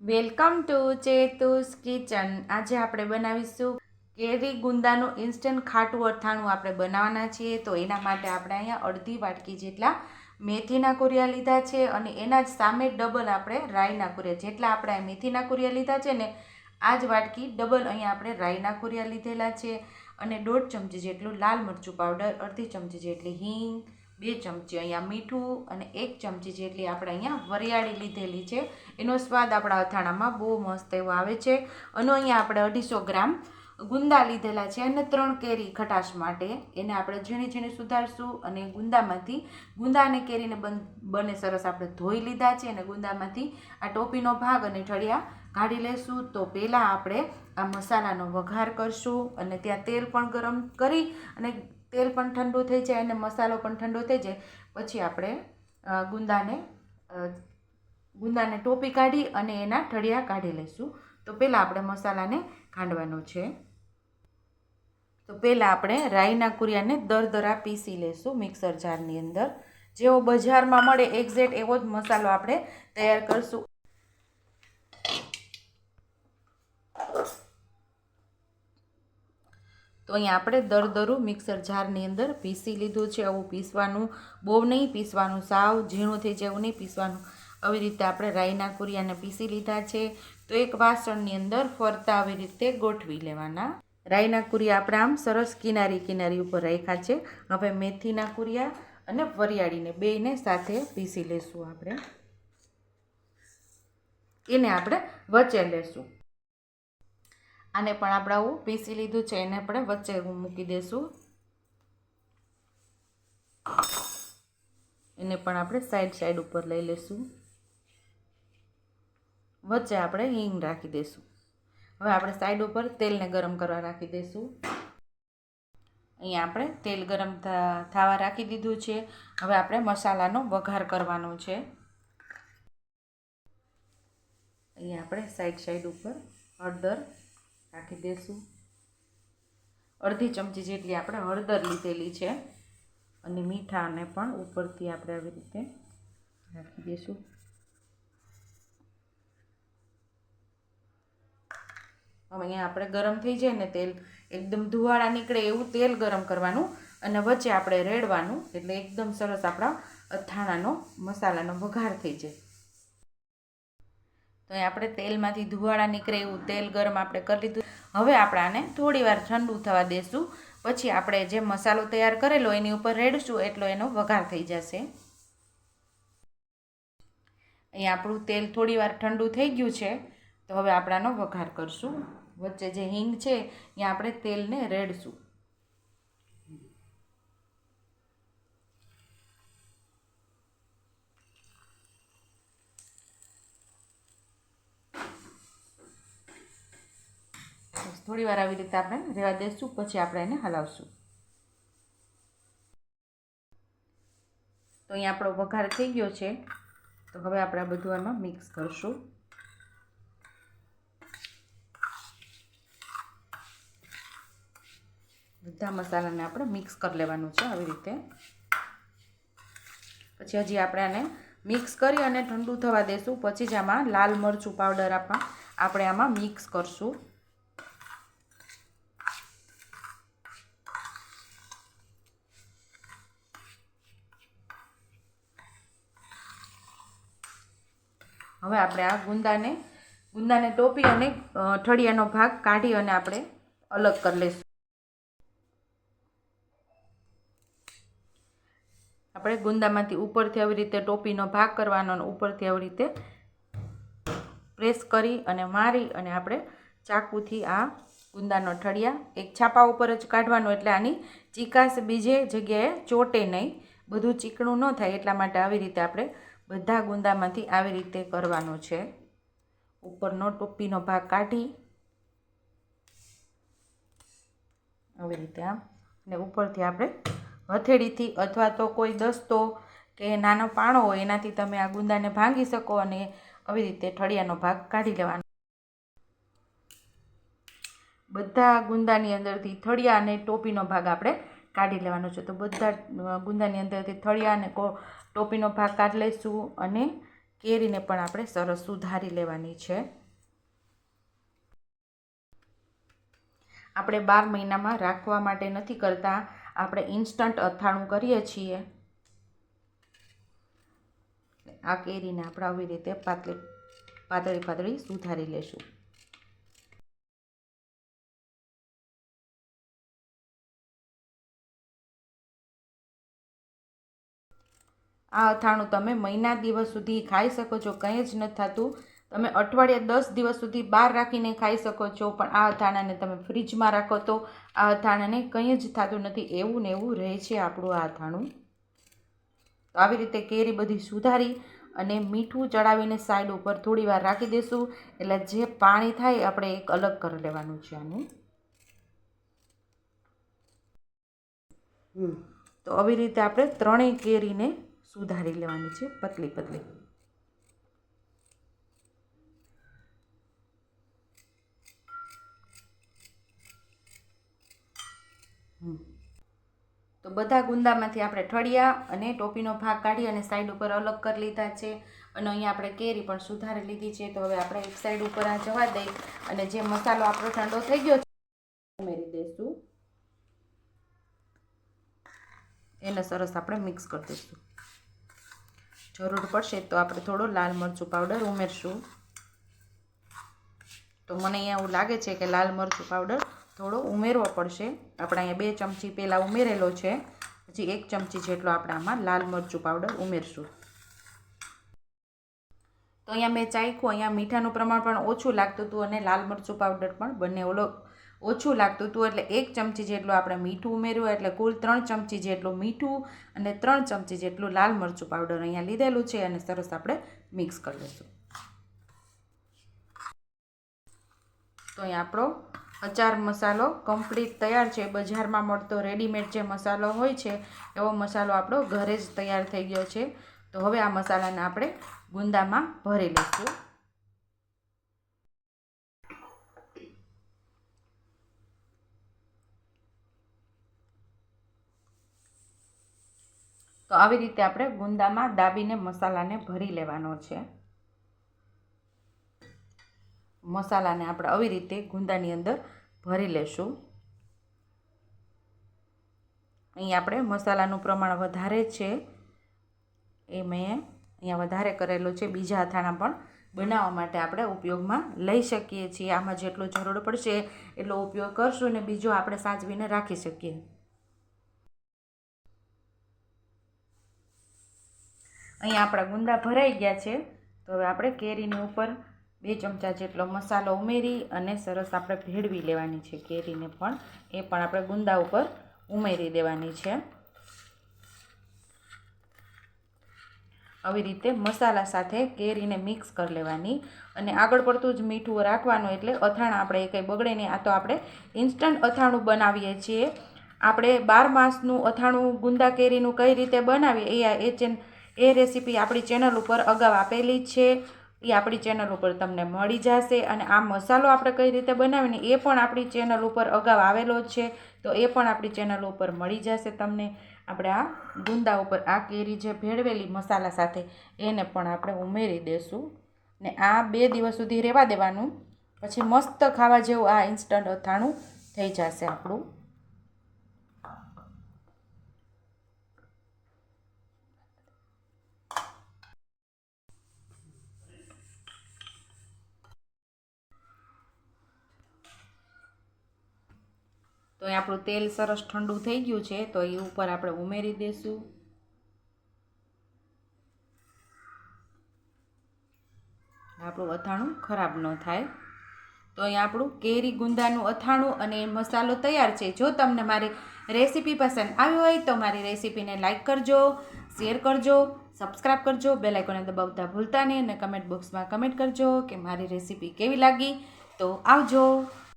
Welcome to ચેતુસ kitchen. આજે આપણે બનાવીશું કેરી ગુંદાનું ઇન્સ્ટન્ટ ખાટું અથાણું આપણે બનાવવાના છીએ. તો એના માટે આપણે અહીંયા અડધી વાટકી જેટલા મેથીના કુરિયા લીધા છે અને એના જ સામે ડબલ આપણે રાઈના કુરિયા. જેટલા આપણે મેથીના કુરિયા લીધા છે ને, આ જ વાટકી ડબલ અહીંયા આપણે રાઈના કુરિયા લીધેલા છે. અને દોઢ ચમચી જેટલું લાલ મરચું પાવડર, અડધી ચમચી જેટલી હિંગ બે ચમચી અહીંયા મીઠું અને એક ચમચી જેટલી આપણે અહીંયા વરિયાળી લીધેલી છે. એનો સ્વાદ આપણા અથાણામાં બહુ મસ્ત એવો આવે છે. અને અહીંયા આપણે અઢીસો ગ્રામ ગુંદા લીધેલા છે અને ત્રણ કેરી ખટાશ માટે. એને આપણે ઝીણી ઝીણી સુધારશું અને ગુંદામાંથી ગુંદા અને કેરીને બન સરસ આપણે ધોઈ લીધા છે અને ગુંદામાંથી આ ટોપીનો ભાગ અને ઠળિયા કાઢી લેશું. તો પહેલાં આપણે આ મસાલાનો વઘાર કરશું અને ત્યાં તેલ પણ ગરમ કરી અને તેલ પણ ઠંડુ થઈ જાય અને મસાલો પણ ઠંડો થઈ જાય. પછી આપણે ગુંદાને ગુંદાને ટોપી કાઢી અને એના ઠળિયા કાઢી લઈશું. તો પહેલાં આપણે મસાલાને ખાંડવાનો છે. તો પહેલાં આપણે રાઈના કુરિયાને દરદરા પીસી લઈશું મિક્સર જારની અંદર. જેવો બજારમાં મળે એક્ઝેક્ટ એવો જ મસાલો આપણે તૈયાર કરશું. તો અહીંયા આપણે દરદરું મિક્સર જારની અંદર પીસી લીધું છે. આવું પીસવાનું બહુ નહીં, પીસવાનું સાવ ઝીણું થઈ જાય એવું નહીં, પીસવાનું. આવી રીતે આપણે રાઈના કુરિયાને પીસી લીધા છે. તો એક વાસણની અંદર ફરતા આવી રીતે ગોઠવી લેવાના. રાઈના કુરિયા આપણે આમ સરસ કિનારી કિનારી ઉપર રાખ્યા છે. હવે મેથીના કુરિયા અને વરિયાળીને બેયને સાથે પીસી લેશું આપણે. એને આપણે વચ્ચે લેશું. આને પણ આપણે આવું પીસી લીધું છે, એને આપણે વચ્ચે મૂકી દઈશું એને પણ આપણે સાઈડ સાઈડ ઉપર લઈ લઈશું વચ્ચે આપણે હિંગ રાખી દઈશું હવે આપણે સાઈડ ઉપર તેલને ગરમ કરવા રાખી દઈશું અહીંયા આપણે તેલ ગરમ થવા રાખી દીધું છે. હવે આપણે મસાલાનો વઘાર કરવાનો છે. અહીંયા આપણે સાઈડ સાઈડ ઉપર હળદર રાખી દઈશું અડધી ચમચી જેટલી આપણે હળદર લીધેલી છે. અને મીઠાને પણ ઉપરથી આપણે આવી રીતે રાખી દઈશું હવે અહીંયા આપણે ગરમ થઈ જાય ને તેલ એકદમ ધુવાળા નીકળે એવું તેલ ગરમ કરવાનું. અને વચ્ચે આપણે રેડવાનું, એટલે એકદમ સરસ આપણા અથાણાનો મસાલાનો વઘાર થઈ જાય. તો અહીં આપણે તેલમાંથી ધુવાળા નીકળે એવું તેલ ગરમ આપણે કરી લીધું. હવે આપણે આને થોડી વાર ઠંડુ થવા દેશું. પછી આપણે જે મસાલો તૈયાર કરેલો એની ઉપર રેડશું એટલો એનો વઘાર થઈ જશે. અહીં આપણું તેલ થોડીવાર ઠંડુ થઈ ગયું છે. તો હવે આપણાનો વઘાર કરશું. વચ્ચે જે હિંગ છે, એ આપણે તેલને રેડશું. થોડી વાર આવી રીતે આપણે રહેવા દઈશું પછી આપણે એને હલાવશું. તો અહીંયા આપણો વઘાર થઈ ગયો છે. તો હવે આપણે આ બધું આમાં મિક્સ કરશું. બધા મસાલાને આપણે મિક્સ કરી લેવાનું છે આવી રીતે. પછી હજી આપણે આને મિક્સ કરી અને ઠંડુ થવા દેશું. પછી જ આમાં લાલ મરચું પાવડર આપવા આપણે આમાં મિક્સ કરશું. હવે આપણે આ ગુંદાને ગુંદાને ટોપી અને ઠળિયાનો ભાગ કાઢી અને આપણે અલગ કરી લઈશું. આપણે ગુંદામાંથી ઉપરથી આવી રીતે ટોપીનો ભાગ કરવાનો અને ઉપરથી આવી રીતે પ્રેસ કરી અને મારી અને આપણે ચાકુથી આ ગુંદાનો ઠળિયા એક છાપા ઉપર જ કાઢવાનો એટલે આની ચીકાશ બીજે જગ્યાએ ચોટે નહીં. બધું ચીકણું ન થાય એટલા માટે આવી રીતે આપણે બધા ગુંદામાંથી આવી રીતે કરવાનો છે. ઉપરનો ટોપીનો ભાગ કાઢી આવી રીતે આમ. ને ઉપરથી આપણે હથેળીથી અથવા તો કોઈ દસ્તો કે નાનો પાણો હોય, એનાથી તમે આ ગુંદાને ભાંગી શકો અને આવી રીતે ઠળિયાનો ભાગ કાઢી લેવાનો. બધા ગુંદાની અંદરથી થળિયા અને ટોપીનો ભાગ આપણે કાઢી લેવાનો છે. તો બધા ગુંદાની અંદરથી થળિયા અને ટોપીનો ભાગ કાઢી લઈશું અને કેરીને પણ આપણે સરસ સુધારી લેવાની છે. આપણે બાર મહિનામાં રાખવા માટે નથી કરતા. આપણે ઇન્સ્ટન્ટ અથાણું કરીએ છીએ. આ કેરીને આપણે આવી રીતે પાતળી પાતળી પાતળી સુધારી લેશું. આ અથાણું તમે મહિના દિવસ સુધી ખાઈ શકો છો કંઈ જ નથી થતું. તમે અઠવાડિયા દસ દિવસ સુધી બહાર રાખીને ખાઈ શકો છો પણ આ અથાણાને તમે ફ્રીજમાં રાખો તો આ અથાણાને કંઈ જ થતું નથી. એવું ને એવું રહે છે આપણું આ અથાણું. તો આવી રીતે કેરી બધી સુધારી અને મીઠું ચડાવીને સાઈડ ઉપર થોડી વાર રાખી દઈશું એટલે જે પાણી થાય આપણે એક અલગ કરી લેવાનું છે આનું. તો આવી રીતે આપણે ત્રણેય કેરીને સુધારી લેવાની છે પતલી પતલી. તો બધા ગુંદામાંથી આપણે ઠળિયા અને ટોપીનો ભાગ કાઢી અને સાઈડ ઉપર અલગ કરી લીધા છે. અને અહીંયા આપણે કેરી પણ સુધારી લીધી છે. તો હવે આપણે એક સાઈડ ઉપર આ જવા દઈ. અને જે મસાલો આપણો ઠંડો થઈ ગયો છે ઉમેરી દઈશું. એને સરસ આપણે મિક્સ કરી દઈશું. જરૂર પડશે તો આપણે થોડો લાલ મરચું પાવડર ઉમેરશું. તો મને અહીંયા એવું લાગે છે કે લાલ મરચું પાવડર થોડો ઉમેરવો પડશે. આપણે અહીંયા બે ચમચી પહેલાં ઉમેરેલો છે. પછી એક ચમચી જેટલો આપણે આમાં લાલ મરચું પાવડર ઉમેરશું. તો અહીંયા મેં ચાખ્યું અહીંયા મીઠાનું પ્રમાણ પણ ઓછું લાગતું હતું અને લાલ મરચું પાવડર પણ બંને ઓલો ઓછું લાગતું હતું એટલે એક ચમચી જેટલું આપણે મીઠું ઉમેર્યું એટલે કુલ ત્રણ ચમચી જેટલું મીઠું અને ત્રણ ચમચી જેટલું લાલ મરચું પાવડર અહીંયા લીધેલું છે અને સરસ આપણે મિક્સ કરી લઈશું. તો અહીં આપણો અચાર મસાલો કમ્પ્લીટ તૈયાર છે. બજારમાં મળતો રેડીમેડ જે મસાલો હોય છે, એવો મસાલો આપણો ઘરે જ તૈયાર થઈ ગયો છે. તો હવે આ મસાલાને આપણે ગુંદામાં ભરી લઈશું. તો આવી રીતે આપણે ગુંદામાં દાબીને મસાલાને ભરી લેવાનો છે. મસાલાને આપણે આવી રીતે ગુંદાની અંદર ભરી લેશું. અહીં આપણે મસાલાનું પ્રમાણ વધારે છે. એ મેં અહીંયા વધારે કરેલું છે. બીજા અથાણા પણ બનાવવા માટે આપણે ઉપયોગમાં લઈ શકીએ છીએ. આમાં જેટલો જરૂર પડશે એટલો ઉપયોગ કરશું ને બીજો આપણે સાચવીને રાખી શકીએ. અહીંયા આપણા ગુંદા ભરાઈ ગયા છે. તો હવે આપણે કેરીની ઉપર બે ચમચા જેટલો મસાલો ઉમેરી અને સરસ આપણે ભેળવી લેવાની છે કેરીને પણ. એ પણ આપણે ગુંદા ઉપર ઉમેરી દેવાની છે. આવી રીતે મસાલા સાથે કેરીને મિક્સ કરી લેવાની. અને આગળ પડતું જ મીઠું રાખવાનું એટલે અથાણા આપણે એ કંઈ બગડે નહીં. આ તો આપણે ઇન્સ્ટન્ટ અથાણું બનાવીએ છીએ. આપણે બાર માસનું અથાણું ગુંદા કેરીનું કઈ રીતે બનાવીએ એ એ ચેન એ રેસીપી આપણી ચેનલ ઉપર અગાઉ આપેલી છે. એ આપણી ચેનલ ઉપર તમને મળી જશે અને આ મસાલો આપણે કઈ રીતે બનાવીને એ પણ આપણી ચેનલ ઉપર અગાઉ આવેલો છે. તો એ પણ આપણી ચેનલ ઉપર મળી જશે તમને. આપણે આ ગુંદા ઉપર આ કેરી જે ભેળવેલી મસાલા સાથે એને પણ આપણે ઉમેરી દઈશું ને આ બે દિવસ સુધી રહેવા દેવાનું. પછી મસ્ત ખાવા જેવું આ ઇન્સ્ટન્ટ અથાણું થઈ જશે આપણું. તો અહીં આપણું તેલ સરસ ઠંડુ થઈ ગયું છે, તો એ ઉપર આપણે ઉમેરી દઈશું આપણું અથાણું ખરાબ ન થાય. તો અહીં આપણું કેરી ગુંદાનું અથાણું અને મસાલો તૈયાર છે. જો તમને મારી રેસીપી પસંદ આવી હોય તો મારી રેસીપીને લાઇક કરજો, શેર કરજો સબસ્ક્રાઈબ કરજો, બેલ આઇકોને દબાવતા ભૂલતા નહીં અને કમેન્ટ બોક્સમાં કમેન્ટ કરજો કે મારી રેસીપી કેવી લાગી. તો આવજો.